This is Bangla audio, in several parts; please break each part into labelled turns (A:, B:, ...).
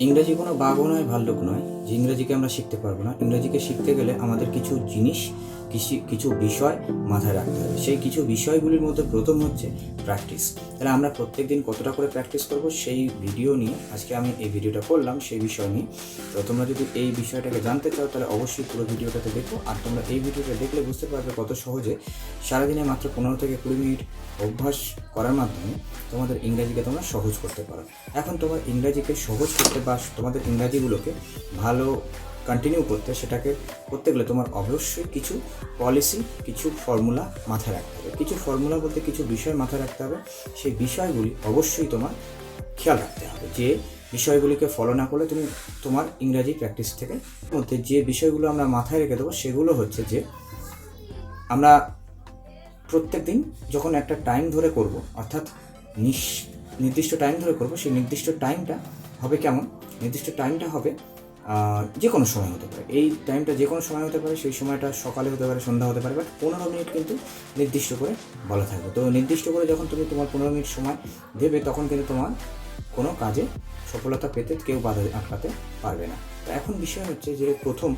A: ইংরেজি কোনো বাঘও নয়, ভাল্লুক নয়। যে ইংরেজিকে আমরা শিখতে পারব না। ইংরেজিকে শিখতে গেলে আমাদের কিছু জিনিস কিছু কিছু বিষয় মাথায় রাখতে হবে। সেই কিছু বিষয়গুলির মধ্যে প্রথম হচ্ছে প্র্যাকটিস তাহলে আমরা প্রত্যেক দিন কতটা করে প্র্যাকটিস করব সেই ভিডিও নিয়ে আজকে আমি এই ভিডিওটা করলাম সেই বিষয় নিয়ে। তো তোমরা যদি এই বিষয়টাকে জানতে চাও তাহলে অবশ্যই পুরো ভিডিওটাতে দেখো। আর তোমরা এই ভিডিওটা দেখলে বুঝতে পারবে কত সহজে সারাদিনে মাত্র পনেরো থেকে কুড়ি মিনিট অভ্যাস করার মাধ্যমে তোমাদের ইংরাজিকে তোমরা সহজ করতে পারো। এখন তোমার ইংরাজিকে সহজ করতে বা তোমাদের ইংরাজিগুলোকে ভালো কন্টিনিউ করতে, সেটাকে করতে গেলে তোমার অবশ্যই কিছু পলিসি কিছু ফর্মুলা মাথায় রাখতে হবে। কিছু ফর্মুলা বলতে কিছু বিষয় মাথায় রাখতে হবে। সেই বিষয়গুলি অবশ্যই তোমার খেয়াল রাখতে হবে। যে বিষয়গুলিকে ফলো না করলে তুমি তোমার ইংরাজি প্র্যাকটিস থেকে মধ্যে যে বিষয়গুলো আমরা মাথায় রেখে দেবো, সেগুলো হচ্ছে যে আমরা প্রত্যেক দিন যখন একটা টাইম ধরে করব, অর্থাৎ নির্দিষ্ট টাইম ধরে করব, সেই নির্দিষ্ট টাইমটা হবে কেমন? নির্দিষ্ট টাইমটা হবে যে কোনো সময় হতে পারে। এই টাইমটা যে কোনো সময় হতে পারে, সেই সময়টা সকালে হতে পারে, সন্ধ্যা হতে পারে বাট পনেরো মিনিট কিন্তু নির্দিষ্ট করে বলা থাকবে। তো নির্দিষ্ট করে যখন তুমি তোমার পনেরো মিনিট সময় দেবে, তখন কিন্তু তোমার কোনো কাজে সফলতা পেতে কেউ বাধা আটকাতে পারবে না। তো এখন বিষয় হচ্ছে যে প্রথম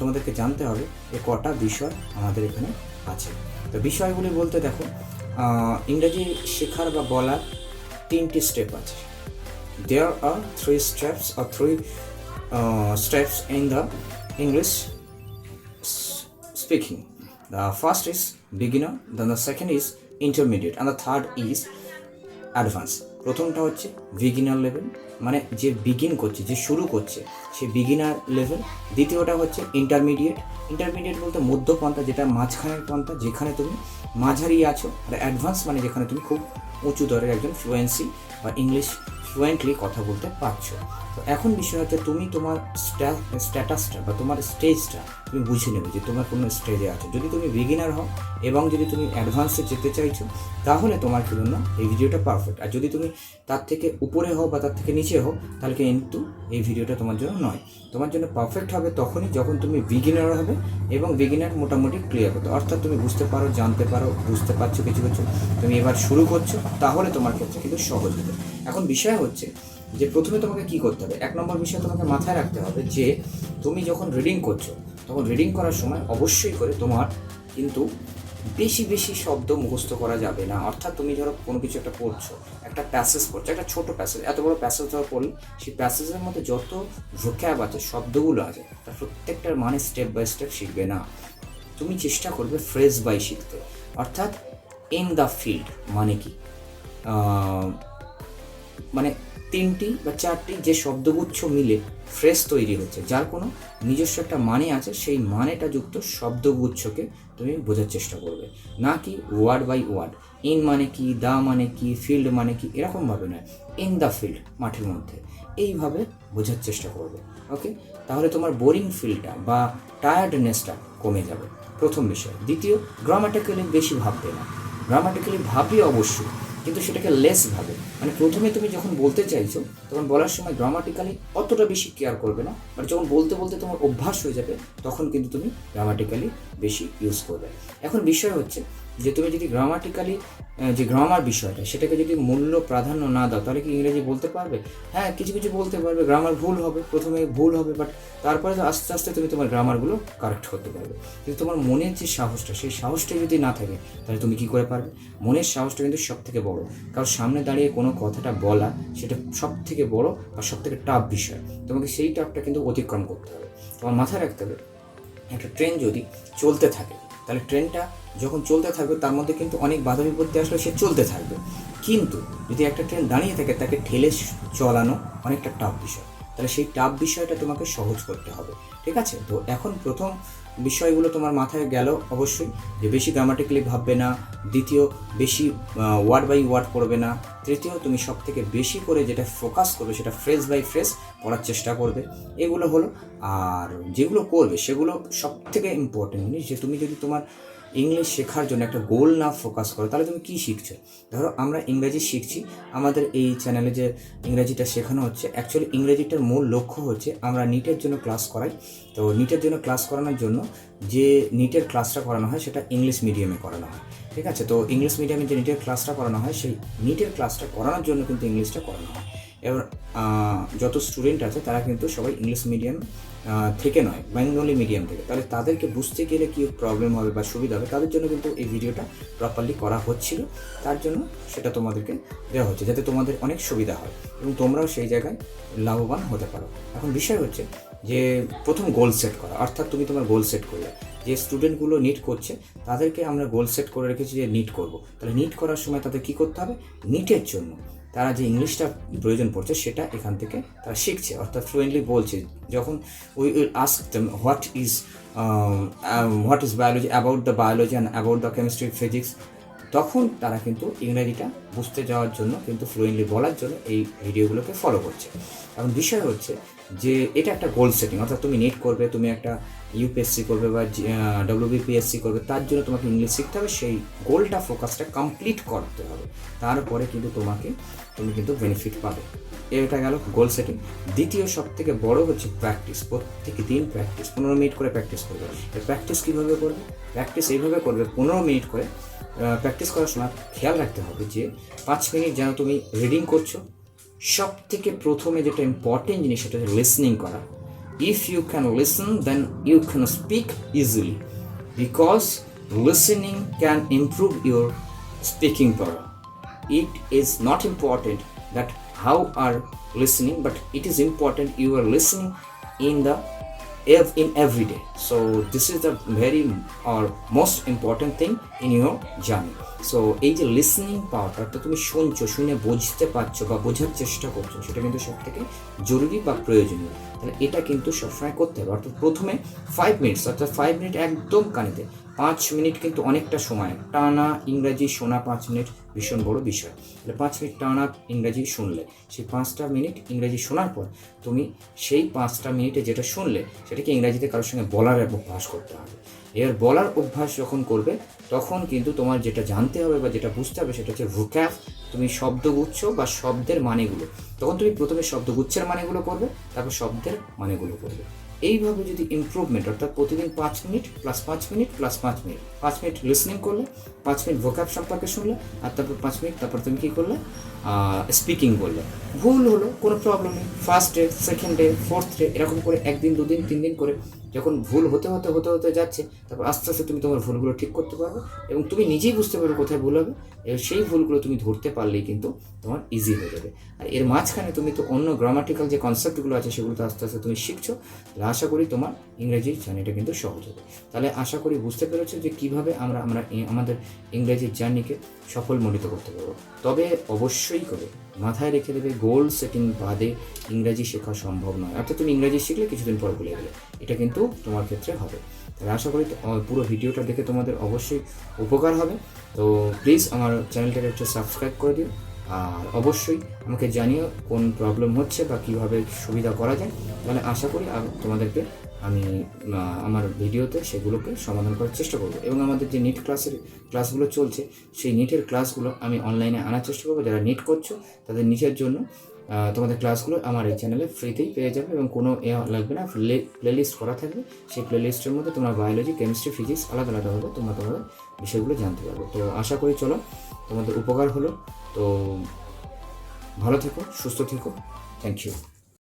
A: তোমাদেরকে জানতে হবে যে কটা বিষয় আমাদের এখানে আছে। তো বিষয়গুলি বলতে দেখো ইংরেজি শেখার বা বলার তিনটি স্টেপ আছে। There are three steps are three steps in the English speaking. The first is beginner, then the second is intermediate, and the third is advance প্রথমটা হচ্ছে বিগিনার লেভেল মানে যে বিগিন করছে যে শুরু করছে সে বিগিনার লেভেল দ্বিতীয়টা হচ্ছে ইন্টারমিডিয়েট ইন্টারমিডিয়েট বলতে মধ্য পন্থা যেটা মাঝখানের পন্থা যেখানে তুমি মাঝারি আছো। আর অ্যাডভান্স মানে যেখানে তুমি খুব উঁচু দরের একজন ফ্লুয়েন্সি বা ইংলিশ ফ্লুয়েন্টলি কথা বলতে পারছ। তো এখন বিষয় হচ্ছে তুমি তোমার স্ট্যাটাসটা বা তোমার স্টেজটা তুমি বুঝে নেবে যে তোমার কোনো স্টেজে আছো। যদি তুমি বিগিনার হও এবং যদি তুমি অ্যাডভান্সে যেতে চাইছো, তাহলে তোমার জন্য এই ভিডিওটা পারফেক্ট আর যদি তুমি তার থেকে উপরে হও বা তার থেকে নিচে হও, তাহলে কিন্তু এই ভিডিওটা তোমার জন্য নয়। তোমার জন্য পারফেক্ট হবে তখনই যখন তুমি বিগিনার হবে এবং বিগিনার মোটামুটি ক্লিয়ার হতো অর্থাৎ তুমি বুঝতে পারো, জানতে পারো, বুঝতে পারছ কিছু কিছু। তুমি এবার শুরু করছ, তাহলে তোমার ক্ষেত্রে কিন্তু সহজ হবে। এখন বিষয় হচ্ছে যে প্রথমে তোমাকে কি করতে হবে? এক নম্বর বিষয় তোমাকে মাথায় রাখতে হবে যে তুমি যখন রিডিং করছ তখন রিডিং করার সময় অবশ্যই করে তোমার কিন্তু বেশি বেশি শব্দ মুখস্থ করা যাবে না। অর্থাৎ তুমি ধরো কোনো কিছু একটা পড়ছো, একটা প্যাসেজ পড়ছো, একটা ছোট প্যাসেজ এত বড় প্যাসেজ ধরো পড়লে, সেই প্যাসেজের মধ্যে যত ভোক্যাব আছে, শব্দগুলো আছে, তার প্রত্যেকটার মানে স্টেপ বাই স্টেপ শিখবে না। তুমি চেষ্টা করবে ফ্রেজ বাই শিখতে। অর্থাৎ ইন দ্য ফিল্ড মানে কি? মানে তিনটি বা চারটি যে শব্দগুচ্ছ মিলে ফ্রেজ তৈরি হচ্ছে, যার কোনো নিজস্ব একটা মানে আছে, সেই মানেটা যুক্ত শব্দগুচ্ছকে তুমি বোঝার চেষ্টা করবে। না কি ওয়ার্ড বাই ওয়ার্ড ইন মানে কি দা মানে কি ফিল্ড মানে কি এরকমভাবে নয় ইন দ্য ফিল্ড মাঠের মধ্যে। এইভাবে বোঝার চেষ্টা করবে ওকে তাহলে তোমার বোরিং ফিলটা বা টায়ার্ডনেসটা কমে যাবে। প্রথম বিষয়। দ্বিতীয় গ্রামাটিক্যালি বেশি ভাববে না। গ্রামাটিক্যালি ভাববে অবশ্যই কিন্তু সেটাকে লেস ভাবে। মানে প্রথমে তুমি যখন বলতে চাইছো, তখন বলার সময় গ্রামাটিক্যালি অতটা বেশি কেয়ার করবে না। বাট যখন বলতে বলতে তোমার অভ্যাস হয়ে যাবে, তখন কিন্তু তুমি গ্রামাটিক্যালি বেশি ইউজ করবে। এখন বিষয় হচ্ছে যে, তুমি যদি গ্রামাটিক্যালি যে গ্রামার বিষয়টা, সেটাকে যদি মূল্য প্রাধান্য না দাও, তাহলে কি ইংরেজি বলতে পারবে? হ্যাঁ কিছু কিছু বলতে পারবে গ্রামার ভুল হবে, প্রথমে ভুল হবে বাট তারপরে তো আস্তে আস্তে তুমি তোমার গ্রামারগুলো কারেক্ট করতে পারবে। কিন্তু তোমার মনের যে সাহসটা, সেই সাহসটা যদি না থাকে, তাহলে তুমি কি করে পারবে? মনের সাহসটা কিন্তু সব থেকে বড়ো। কারণ সামনে দাঁড়িয়ে কোনো কথাটা বলা, সেটা সব থেকে বড়ো আর সব থেকে টাফ বিষয়। তোমাকে সেই টাফটা কিন্তু অতিক্রম করতে হবে। তোমার মাথায় রাখতে হবে, একটা ট্রেন যদি চলতে থাকে তাহলে ট্রেনটা যখন চলতে থাকবে, তার মধ্যে কিন্তু অনেক বাধা বিপত্তি আসলে সে চলতে থাকবে। কিন্তু যদি একটা ট্রেন দাঁড়িয়ে থাকে, তাকে ঠেলে চলানো অনেকটা টাফ বিষয়। তাহলে সেই টাফ বিষয়টা তোমাকে সহজ করতে হবে, ঠিক আছে? তো এখন প্রথম বিষয়গুলো তোমার মাথায় গেল অবশ্যই, যে বেশি গ্রামাটিক্যালি ভাববে না, দ্বিতীয় বেশি ওয়ার্ড বাই ওয়ার্ড পড়বে না, তৃতীয় তুমি সব থেকে বেশি করে যেটা ফোকাস করবে সেটা ফ্রেজ বাই ফ্রেজ পড়ার চেষ্টা করবে, এগুলো হলো, আর যেগুলো করবে সেগুলো সব থেকে ইম্পর্টেন্ট জিনিস, যে তুমি যদি তোমার ইংলিশ শেখার জন্য একটা গোল না ফোকাস করো, তাহলে তুমি কী শিখছো? ধরো আমরা ইংরেজি শিখছি, আমাদের এই চ্যানেলে যে ইংরেজিটা শেখানো হচ্ছে অ্যাকচুয়ালি ইংরেজিটার মূল লক্ষ্য হচ্ছে আমরা নিটের জন্য ক্লাস করাই। তো নিটের জন্য ক্লাস করানোর জন্য যে নিটের ক্লাসটা করানো হয়, সেটা ইংলিশ মিডিয়ামে করানো হয়। ঠিক আছে? তো ইংলিশ মিডিয়ামে যে নিটের ক্লাসটা করানো হয়, সেই নিটের ক্লাসটা করানোর জন্য কিন্তু ইংলিশটা করানো হয়। এবার যত স্টুডেন্ট আছে, তারা কিন্তু সবাই ইংলিশ মিডিয়াম থেকে নয় বেঙ্গলি মিডিয়াম থেকে। তাহলে তাদেরকে বুঝতে গেলে কী প্রবলেম হবে বা সুবিধা হবে, তাদের জন্য কিন্তু এই ভিডিওটা প্রপারলি করা হচ্ছিল। তার জন্য সেটা তোমাদেরকে দেওয়া হচ্ছে, যাতে তোমাদের অনেক সুবিধা হয় এবং তোমরাও সেই জায়গায় লাভবান হতে পারো। এখন বিষয় হচ্ছে যে, প্রথম গোল সেট করা, অর্থাৎ তুমি তোমার গোল সেট করলে। যে স্টুডেন্টগুলো নিট করছে, তাদেরকে আমরা গোল সেট করে রেখেছি যে নিট করব। তাহলে নিট করার সময় তাদের কী করতে হবে? নিটের জন্য তারা যে ইংলিশটা প্রয়োজন পড়ছে সেটা এখান থেকে তারা শিখছে, অর্থাৎ ফ্লুয়েন্টলি বলছে। যখন we will ask them what is what is biology about the biology and about the chemistry physics তখন তারা কিন্তু ইংরেজিটা বুঝতে যাওয়ার জন্য, কিন্তু ফ্লুয়েন্টলি বলার জন্য এই ভিডিওগুলোকে ফলো করছে। এখন বিষয় হচ্ছে যে, এটা একটা গোল সেটিং অর্থাৎ তুমি নেট করবে, তুমি একটা ইউপিএসসি করবে বা ডব্লিউবিপিএসসি করবে, তার জন্য তোমাকে ইংলিশ শিখতে হবে, সেই গোলটা ফোকাসটা কমপ্লিট করতে হবে। তারপরে কিন্তু তোমাকে, তুমি কিন্তু বেনিফিট পাবে। এটা গেল গোল সেটিং দ্বিতীয় সব থেকে বড় হচ্ছে প্র্যাকটিস প্রত্যেক দিন প্র্যাকটিস পনেরো মিনিট করে প্র্যাকটিস করবে। প্র্যাকটিস কীভাবে করবে? প্র্যাকটিস এইভাবে করবে, পনেরো মিনিট করে প্র্যাকটিস করার সময় খেয়াল রাখতে হবে যে পাঁচ মিনিট যেন তুমি রিডিং করছ। সব থেকে প্রথমে যেটা ইম্পর্টেন্ট জিনিস সেটা হচ্ছে লিসনিং করা। If you can listen then you can speak easily because listening can improve your speaking power is not important that how are listening, but it is important you are listening in the ev- in every day. So, this is the very, or most important thing in your journey. So এই যে লিসনিং পাওয়ারটা অর্থাৎ তুমি শুনছো, শুনে বুঝতে পারছ বা বোঝার চেষ্টা করছ, সেটা কিন্তু সব থেকে জরুরি বা প্রয়োজনীয়। তাহলে এটা কিন্তু সবসময় করতে হবে। অর্থাৎ প্রথমে ফাইভ মিনিটস অর্থাৎ ফাইভ মিনিট একদম কানেতে। পাঁচ মিনিট কিন্তু অনেকটা সময়। টানা ইংরাজি শোনা পাঁচ মিনিট ভীষণ বড় বিষয়। তাহলে পাঁচ মিনিট টানা ইংরাজি শুনলে, সেই পাঁচটা মিনিট ইংরাজি শোনার পর তুমি সেই পাঁচটা মিনিটে যেটা শুনলে, সেটাকে ইংরাজিতে কারোর সঙ্গে বলার অভ্যাস করতে হবে। এবার বলার অভ্যাস যখন করবে, তখন কিন্তু তোমার যেটা জানতে হবে বা যেটা বুঝতে হবে সেটা হচ্ছে ভোক্যাব তুমি শব্দগুচ্ছ বা শব্দের মানেগুলো। তখন তুমি প্রথমে শব্দগুচ্ছের মানেগুলো করবে, তারপর শব্দের মানেগুলো করবে। এইভাবে যদি ইমপ্রুভমেন্ট অর্থাৎ প্রতিদিন পাঁচ মিনিট প্লাস পাঁচ মিনিট প্লাস পাঁচ মিনিট পাঁচ মিনিট লিসনিং করলে, পাঁচ মিনিট ভোকাব সম্পর্কে শুনলে, আর তারপর পাঁচ মিনিট, তারপর তুমি কী করলে? স্পিকিং করলে ভুল হলো, কোনো প্রবলেম নেই। First day second day fourth day এরকম করে একদিন, দুদিন তিন দিন করে যখন ভুল হতে হতে হতে হতে যাচ্ছে, তারপর আস্তে আস্তে তুমি তোমার ভুলগুলো ঠিক করতে পারবে এবং তুমি নিজেই বুঝতে পারবে কোথায় ভুল হবে। এবং সেই ভুলগুলো তুমি ধরতে পারলেই কিন্তু তোমার ইজি হয়ে যাবে। আর এর মাঝখানে তুমি তো অন্য গ্রামাটিক্যাল যে কনসেপ্টগুলো আছে সেগুলো তো আস্তে আস্তে তুমি শিখছো, তাহলে আশা করি তোমার ইংরেজির জার্নিটা কিন্তু সহজ হবে। তাহলে আশা করি বুঝতে পেরেছ যে কীভাবে আমরা আমরা আমাদের ইংরেজির জার্নিকে সফলমণ্ডিত করতে পারব। তবে অবশ্যই করে মাথায় রেখে দেবে গোল সেটিং বাদে ইংরাজি শেখা সম্ভব নয়। অর্থাৎ তুমি ইংরাজি শিখলে কিছুদিন পর ভুলে গেলে। এটা কিন্তু তোমার ক্ষেত্রে হবে। তাহলে আশা করি পুরো ভিডিওটা দেখে তোমাদের অবশ্যই উপকার হবে। তো প্লিজ আমার চ্যানেলটাকে একটু সাবস্ক্রাইব করে দিও। আর অবশ্যই আমাকে জানিও কোন প্রবলেম হচ্ছে বা কীভাবে সুবিধা করা যায়। তাহলে আশা করি তোমাদেরকে আমি আমার ভিডিওতে সেগুলোকে সমাধান করার চেষ্টা করব। এবং আমাদের যে নিট ক্লাসের ক্লাসগুলো চলছে, সেই নিটের ক্লাসগুলো আমি অনলাইনে আনার চেষ্টা করব। যারা নিট করছ, তাদের নিটের জন্য তোমাদের ক্লাসগুলো আমার এই চ্যানেলে ফ্রিতেই পেয়ে যাবে এবং কোনো এ লাগবে না। প্লে লিস্ট করা থাকবে। সেই প্লে লিস্টের মধ্যে তোমরা বায়োলজি কেমিস্ট্রি ফিজিক্স আলাদা আলাদাভাবে তোমরা তোমাদের বিষয়গুলো জানতে পারবে। তো আশা করি চলো, তোমাদের উপকার হলো। তো ভালো থেকো, সুস্থ থেকো। Thank you